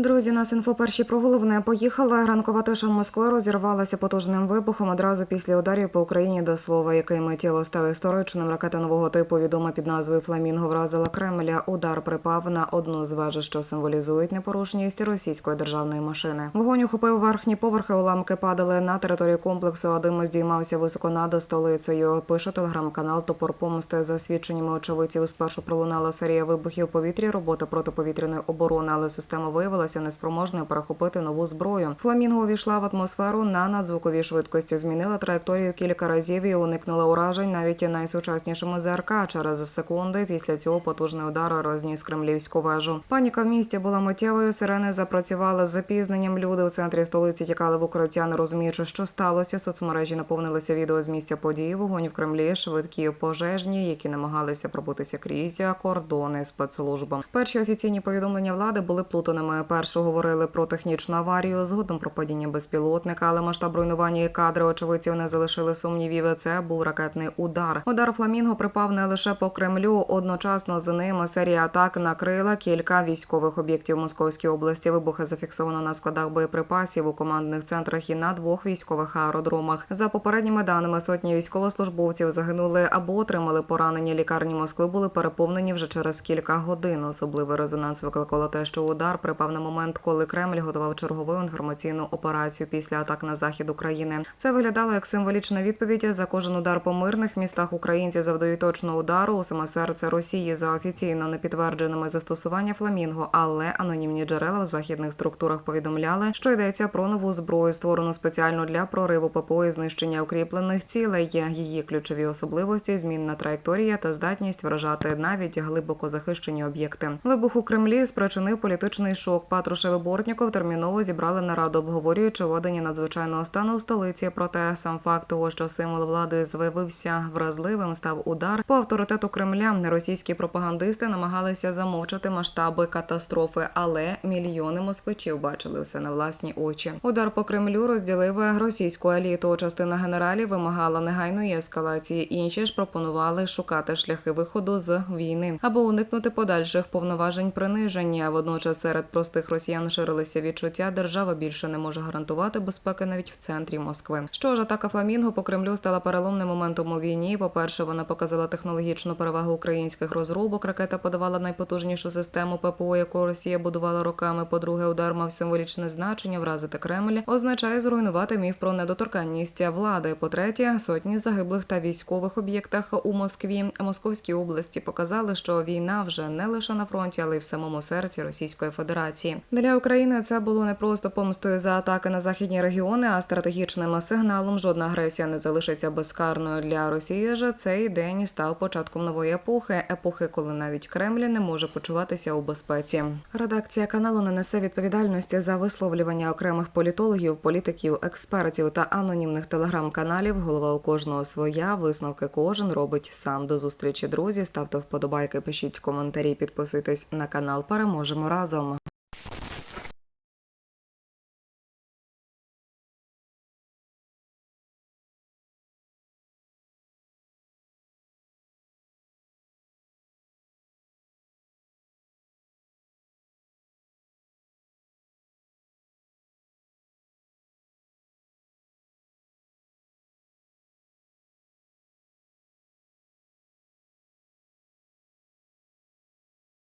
Друзі, нас інфо перші про головне поїхала. Ранкова тиша Москви розірвалася потужним вибухом одразу після ударів по Україні до слова, який миттєво став історичним. Ракета нового типу відома під назвою Фламінго вразила Кремля. Удар припав на одну з веж, що символізують непорушність російської державної машини. Вогонь охопив верхні поверхи. Уламки падали на територію комплексу. а дим здіймався високо над столицею. Пише телеграм-канал Топор Помсти. За свідченнями очевидців спершу пролунала серія вибухів повітрі, роботи протиповітряної оборони, але система виявилася неспроможною перехопити нову зброю. Фламінго увійшла в атмосферу на надзвуковій швидкості, змінила траєкторію кілька разів і уникнула уражень навіть найсучаснішому ЗРК. Через секунди після цього потужний удар розніс кремлівську вежу. Паніка в місті була миттєвою. Сирени запрацювали з запізненням. Люди у центрі столиці тікали в укриття, не розуміючи, що сталося. Соцмережі наповнилися відео з місця події. Вогонь в Кремлі, швидкі пожежні, які намагалися пробитися крізь кордони спецслужбам. Перші офіційні повідомлення влади були плутаними. Першу говорили про технічну аварію, згодом про падіння безпілотника, але масштаб руйнування і кадри очевидців не залишили сумнівів. Це був ракетний удар. Удар Фламінго припав не лише по Кремлю. Одночасно з ним серія атак накрила кілька військових об'єктів Московській області. Вибухи зафіксовано на складах боєприпасів у командних центрах і на двох військових аеродромах. За попередніми даними сотні військовослужбовців загинули або отримали поранення. Лікарні Москви були переповнені вже через кілька годин. Особливий резонанс викликало те, що удар припав на момент, коли Кремль готував чергову інформаційну операцію після атак на захід України. Це виглядало як символічна відповідь за кожен удар по мирних містах. Українці завдають точного удару у саме серце Росії за офіційно непідтвердженими застосування фламінго, але анонімні джерела в західних структурах повідомляли, що йдеться про нову зброю, створену спеціально для прориву ППО і знищення укріплених цілей. Її ключові особливості, змінна траєкторія та здатність вражати навіть глибоко захищені об'єкти. Вибух у Кремлі спричинив політичний шок. Патрушев Бортніков терміново зібрали нараду, обговорюючи введення надзвичайного стану у столиці. Проте сам факт того, що символ влади з'явився вразливим, став удар по авторитету Кремля. Російські пропагандисти намагалися замовчати масштаби катастрофи, але мільйони москвичів бачили все на власні очі. Удар по Кремлю розділив російську еліту. Частина генералів вимагала негайної ескалації. Інші ж пропонували шукати шляхи виходу з війни або уникнути подальших повноважень приниження. Водночас серед простих росіян ширилися відчуття, держава більше не може гарантувати безпеки навіть в центрі Москви. Що ж, атака Фламінго по Кремлю стала переломним моментом у війні. По перше, вона показала технологічну перевагу українських розробок. Ракета подавала найпотужнішу систему ППО, яку Росія будувала роками. По-друге, удар мав символічне значення. Вразити Кремль означає зруйнувати міф про недоторканність влади. По-третє, сотні загиблих та військових об'єктах у Москві, Московській області показали, що війна вже не лише на фронті, але й в самому серці Російської Федерації. Для України це було не просто помстою за атаки на західні регіони, а стратегічним сигналом. Жодна агресія не залишиться безкарною для Росії. ж цей день став початком нової епохи, епохи, коли навіть Кремль не може почуватися у безпеці. Редакція каналу не несе відповідальності за висловлювання окремих політологів, політиків, експертів та анонімних телеграм-каналів. Голова у кожного своя. Висновки кожен робить сам. До зустрічі, друзі. Ставте вподобайки, пишіть коментарі, підписуйтесь на канал. Переможемо разом.